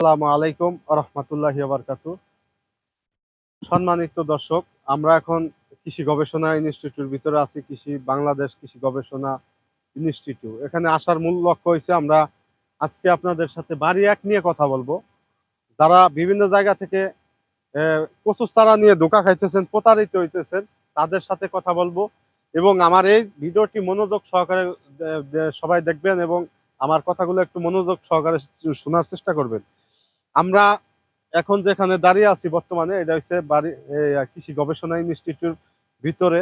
আসসালামু আলাইকুম রহমতুল্লাহি সম্মানিত দর্শক, আমরা এখন কৃষি গবেষণা ইনস্টিটিউটের ভিতরে আছি, কৃষি বাংলাদেশ কৃষি গবেষণা ইনস্টিটিউট। এখানে আসার মূল লক্ষ্য হয়েছে আমরা আজকে আপনাদের সাথে বাড়ি এক নিয়ে কথা বলব। যারা বিভিন্ন জায়গা থেকে কচুর চারা নিয়ে ধোকা খাইতেছেন, প্রতারিত হইতেছেন, তাদের সাথে কথা বলব এবং আমার এই ভিডিওটি মনোযোগ সহকারে সবাই দেখবেন এবং আমার কথাগুলো একটু মনোযোগ সহকারে শোনার চেষ্টা করবেন। আমরা এখন যেখানে দাঁড়িয়ে আছি বর্তমানে, এটা হচ্ছে বাড়ি কৃষি গবেষণা ইনস্টিটিউট ভিতরে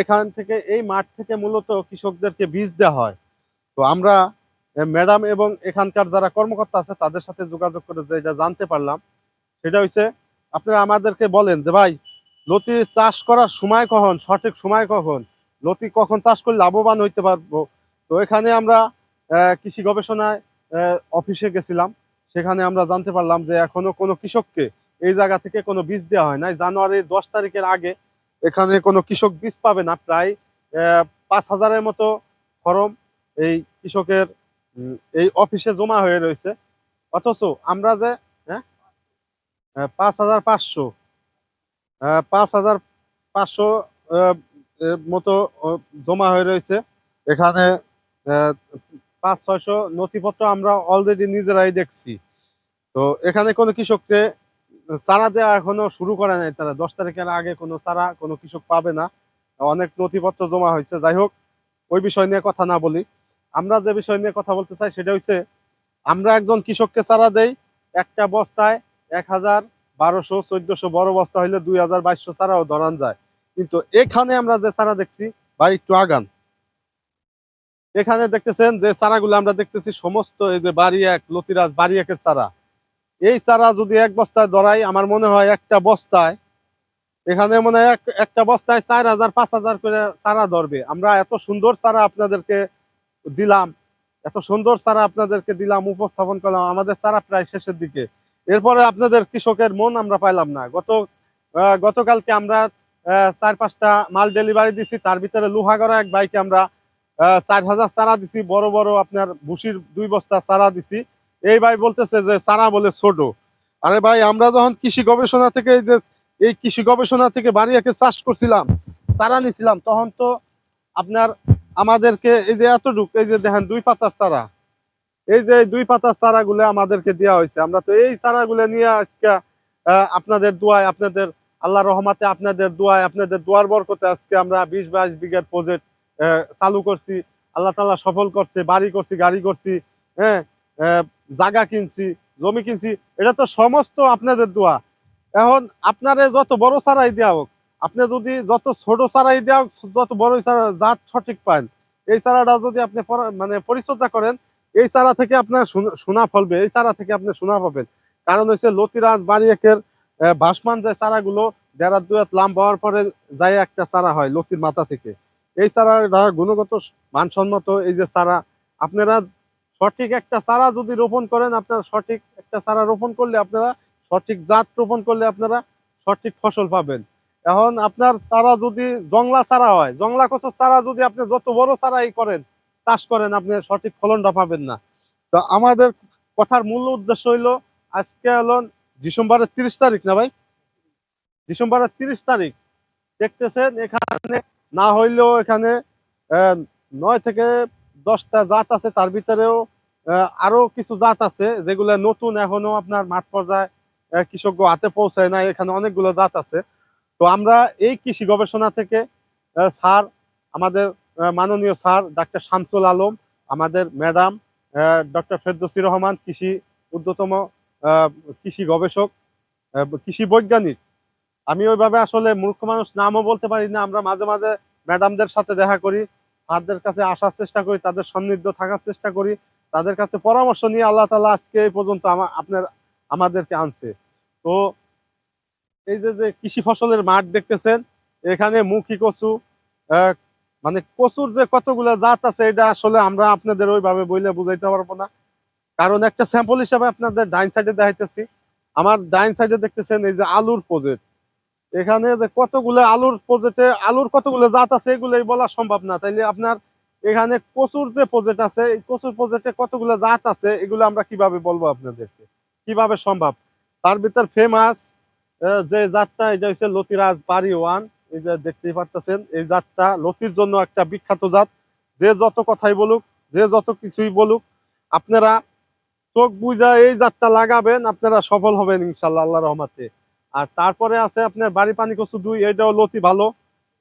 এখান থেকে এই মাঠ থেকে মূলত কৃষকদেরকে বীজ দেওয়া হয়। তো আমরা ম্যাডাম এবং এখানকার যারা কর্মকর্তা আছে, তাদের সাথে যোগাযোগ করে যে এটা জানতে পারলাম। সেটা হচ্ছে, আপনারা আমাদেরকে বলেন যে, ভাই, লতি চাষ করার সময় কখন? সঠিক সময় কখন? লতি কখন চাষ করলে লাভবান হইতে পারব? তো এখানে আমরা কৃষি গবেষণায় অফিসে গেছিলাম। সেখানে আমরা জানতে পারলাম যে এখনও কোনো কৃষককে এই জায়গা থেকে কোনো বীজ দেওয়া হয় নাই। জানুয়ারির দশ তারিখের আগে এখানে কোনো কৃষক বীজ পাবে না। প্রায় পাঁচ হাজারের মতো ফরম এই কৃষকের এই অফিসে জমা হয়ে রয়েছে। অথচ আমরা যে হ্যাঁ? পাঁচ হাজার পাঁচশো পাঁচ হাজার পাঁচশো মতো জমা হয়ে রয়েছে। এখানে পাঁচ ছয়শো নথিপত্র আমরা অলরেডি নিজেরাই দেখছি। তো এখানে কোনো কৃষককে চারা দেওয়া এখনও শুরু করে নাই তারা। দশ তারিখের আগে কোনো চারা কোনো কৃষক পাবে না। অনেক নথিপত্র জমা হয়েছে। যাই হোক, ওই বিষয় নিয়ে কথা না বলি। আমরা যে বিষয় নিয়ে কথা বলতে চাই সেটা হচ্ছে, আমরা একজন কৃষককে চারা দেই, একটা বস্তায় এক হাজার বারোশো, চোদ্দশো বড় বস্তা হইলে দুই হাজার বাইশশো চারাও ধরান যায়। কিন্তু এখানে আমরা যে চারা দেখছি, বা একটু আগান। এখানে দেখতেছেন যে চারাগুলো আমরা দেখতেছি সমস্ত এই যে বাড়ি এক লতিরাজ বাড়ি একের চারা। এই চারা যদি এক বস্তায় ধরাই, আমার মনে হয় একটা বস্তায়, এখানে মনে হয় এক- একটা বস্তায় চার হাজার, পাঁচ হাজার করে চারা ধরবে। আমরা এত সুন্দর চারা আপনাদেরকে দিলাম, এত সুন্দর চারা আপনাদেরকে দিলাম, উপস্থাপন করলাম, আমাদের চারা প্রায় শেষের দিকে। এরপরে আপনাদের কৃষকের মন আমরা পাইলাম না। গত গতকালকে আমরা চার পাঁচটা মাল ডেলিভারি দিছি, তার ভিতরে লোহাগড়া এক বাইকে আমরা চার হাজার চারা দিছি, বড় বড় আপনার ভুসির দুই বস্তা চারা দিছি। এই ভাই বলতেছে যে চারা বলে ছোট। আরে ভাই, আমরা যখন কৃষি গবেষণা থেকে যে, এই কৃষি গবেষণা থেকে বাড়ি একে চাষ করছিলাম, চারা নিছিলাম, তখন তো আপনার আমাদেরকে এই যে এতটুক, এই যে দেখেন দুই পাতার চারা। এই যে দুই পাতার চারাগুলো আমাদেরকে দেওয়া হয়েছে। আমরা তো এই চারাগুলো নিয়ে আজকে আপনাদের দোয়ায়, আপনাদের আল্লাহ রহমাতে আপনাদের দোয়ায়, আপনাদের দোয়ার বরকতে আজকে আমরা বিশ বাইশ বিঘার প্রজেক্ট চালু করছি, আল্লাহ তাআলা সফল করছে, বাড়ি করছি, গাড়ি করছি হ্যাঁ জায়গা কিনছি, জমি কিনছি, এটা তো সমস্ত আপনাদের দোয়া। এখন আপনারে যত বড় চারাই দেওয়া হোক, আপনি যদি যত ছোট চারাই দেওয়া হোক, যত বড় চারা জাত সঠিক পান, এই চারাটা যদি আপনি মানে পরিচর্যা করেন, এই চারা থেকে আপনার সোনা- ফলবে এই চারা থেকে আপনি সোনা পাবেন। কারণ হচ্ছে লতিরাজ বাড়িয়েকের ভাসমান যে চারাগুলো যারা দুই হাত লাম হওয়ার পরে যায় একটা চারা হয় লতির মাথা থেকে। এই চারাটা গুণগত মানসম্মত, এই যে চারা, আপনারা সঠিক একটা চারা যদি রোপণ করেন, আপনারা সঠিক একটা চারা রোপণ করলে আপনারা সঠিক জাত রোপণ করলে আপনারা সঠিক ফসল পাবেন। এখন আপনার চারা যদি জংলা চারা হয়, জংলা কচুর চারা যদি আপনি যত বড় চারাই করেন, চাষ করেন, আপনি সঠিক ফলনটা পাবেন না। তো আমাদের কথার মূল উদ্দেশ্য হইল, আজকে হলো ডিসেম্বরের তিরিশ তারিখ না ভাই? ডিসেম্বরের তিরিশ তারিখ। দেখতেছেন এখানে না হইলেও এখানে নয় থেকে দশটা জাত আছে তার ভিতরেও আহ, আরও কিছু জাত আছে যেগুলো নতুন এখনও আপনার মাঠ পর্যায়ে কৃষক হাতে পৌঁছায় না এখানে অনেকগুলো জাত আছে। তো আমরা এই কৃষি গবেষণা থেকে স্যার আমাদের মাননীয় স্যার ডাক্তার শামসুল আলম আমাদের ম্যাডাম ডক্টর ফেরদৌসি রহমান কৃষি আহ, কৃষি গবেষক কৃষি বৈজ্ঞানিক আমি ওইভাবে আসলে মূর্খ মানুষ নামও বলতে পারি না। আমরা মাঝে মাঝে ম্যাডামদের সাথে দেখা করি, স্যারদের কাছে আসার চেষ্টা করি, তাদের সান্নিধ্য থাকার চেষ্টা করি, তাদের কাছে পরামর্শ নিয়ে আল্লাহ তালা আজকে এই পর্যন্ত আপনার, আমাদেরকে আনছে। তো এই যে যে কৃষি ফসলের মাঠ দেখতেছেন, এখানে মুখী কচু মানে কচুর যে কতগুলো জাত আছে, এটা আসলে আমরা আপনাদের ওইভাবে বইলে বুঝাইতে পারব না। কারণ একটা স্যাম্পল হিসাবে আপনাদের ডাইন সাইডে দেখাইতেছি। আমার ডাইন সাইডে দেখতেছেন এই যে আলুর প্রজেক্ট। এখানে যে কতগুলো আলুর প্রজেক্টে আলুর কতগুলো জাত আছে, এগুলোই বলা সম্ভব না। তাইলে আপনার এখানে কচুর যে প্রজেক্ট আছে, এই কচুর প্রজেক্টে কতগুলো জাত আছে, এগুলো আমরা কীভাবে বলব আপনাদেরকে? কীভাবে সম্ভব? তার ভিতর ফেমাস যে জাতটা, এটা হচ্ছে লতিরাজ বাড়ি ওয়ান। এই যে দেখতেই পারতেছেন, এই জাতটা লতির জন্য একটা বিখ্যাত জাত। যে যত কথাই বলুক, যে যত কিছুই বলুক, আপনারা চোখ বুঝা এই জাতটা লাগাবেন, আপনারা সফল হবেন ইনশাল্লাহ আল্লাহ রহমাতে। আর তারপরে আছে আপনার বাড়ি পানি কচু দুই এটাও লতি ভালো।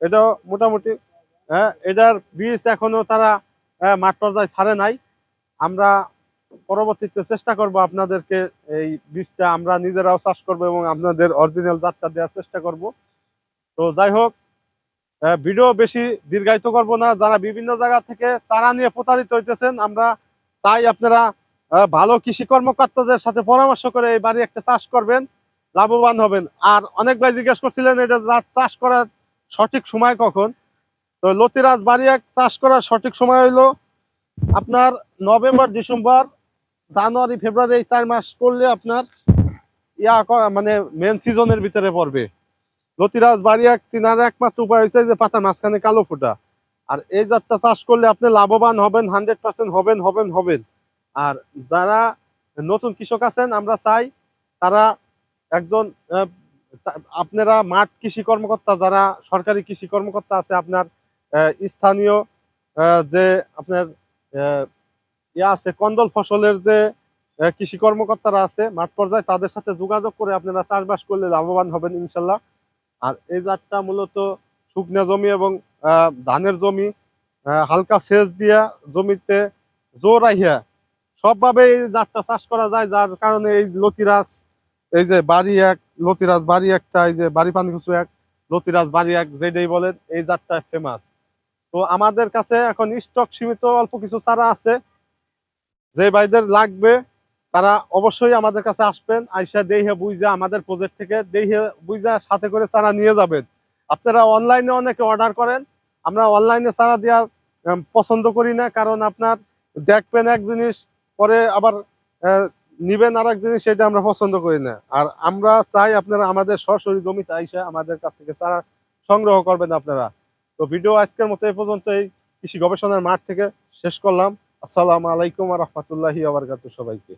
এটাও মোটামুটি হ্যাঁ এটার বীজ এখনও তারা আহ, মাঠ পর্যায়ে ছাড়ে নাই। আমরা পরবর্তীতে চেষ্টা করব আপনাদেরকে এই বীজটা আমরা নিজেরাও চাষ করব এবং আপনাদের অরিজিনাল জাতটা দেওয়ার চেষ্টা করব। তো যাই হোক ভিডিও বেশি দীর্ঘায়িত করব না। যারা বিভিন্ন জায়গা থেকে চারা নিয়ে প্রতারিত হইতেছেন আমরা চাই আপনারা আহ, ভালো কৃষি কর্মকর্তাদের সাথে পরামর্শ করে এই বাড়ি একটা চাষ করবেন। লাভবান হবেন। আর অনেক ভাই জিজ্ঞেস করছিলেন, এটা চাষ করার সঠিক সময় কখন? তো লতিরাজ বাড়িয়া, চাষ করার সঠিক সময় হইল আপনার নভেম্বর, ডিসেম্বর, জানুয়ারি, ফেব্রুয়ারি এই চার মাস করলে আপনার ইয়া মানে মেন সিজনের ভিতরে পড়বে। লতিরাজ বাড়িয়া চিনার একমাত্র উপায় হয়েছে যে পাতার মাঝখানে কালো ফোটা। আর এই জাতটা চাষ করলে আপনি লাভবান হবেন হান্ড্রেড পার্সেন্ট হবেন হবেন হবেন। আর যারা নতুন কৃষক আছেন, আমরা চাই তারা একজন আপনারা মাঠ কৃষি কর্মকর্তা যারা, সরকারি কৃষি কর্মকর্তা আছে আপনার স্থানীয় যে আপনার ইয়া আছে, কন্দল ফসলের যে কৃষি কর্মকর্তারা আছে মাঠ পর্যায়ে, তাদের সাথে যোগাযোগ করে আপনারা চাষবাস করলে লাভবান হবেন ইনশাল্লাহ। আর এই জাতটা মূলত শুকনা জমি এবং ধানের জমি হালকা সেচ দিয়া জমিতে জোর আহিয়া সবভাবে এই জাতটা চাষ করা যায়, যার কারণে এই লতিরাজ এই যে বাড়ি এক, লতিরাজ বাড়ি একটা, এই যে বাড়ি পানি কিছু এক, লতিরাজ বাড়ি এক, যেটাই বলেন, এই জাতটা ফেমাস তো আমাদের কাছে এখন স্টক সীমিত, অল্প কিছু চারা আছে। যে ভাইদের লাগবে, তারা অবশ্যই আমাদের কাছে আসবেন, আইসা দেহে বুঝা আমাদের প্রজেক্ট থেকে দেহে বুঝা সাথে করে চারা নিয়ে যাবেন। আপনারা অনলাইনে অনেকে অর্ডার করেন, আমরা অনলাইনে চারা দেওয়ার পছন্দ করি না, কারণ আপনার দেখবেন এক জিনিস, পরে আবার নিবেন আর এক জিনিস, সেটা আমরা পছন্দ করি না। আর আমরা চাই আপনারা আমাদের সরাসরি জমিতে আইসে আমাদের কাছ থেকে চারা সংগ্রহ করবেন আপনারা। তো ভিডিও আজকের মতো এই পর্যন্ত এই কৃষি গবেষণার মাঠ থেকে শেষ করলাম। আসসালামু আলাইকুম রহমতুল্লাহি আবরকাত সবাইকে।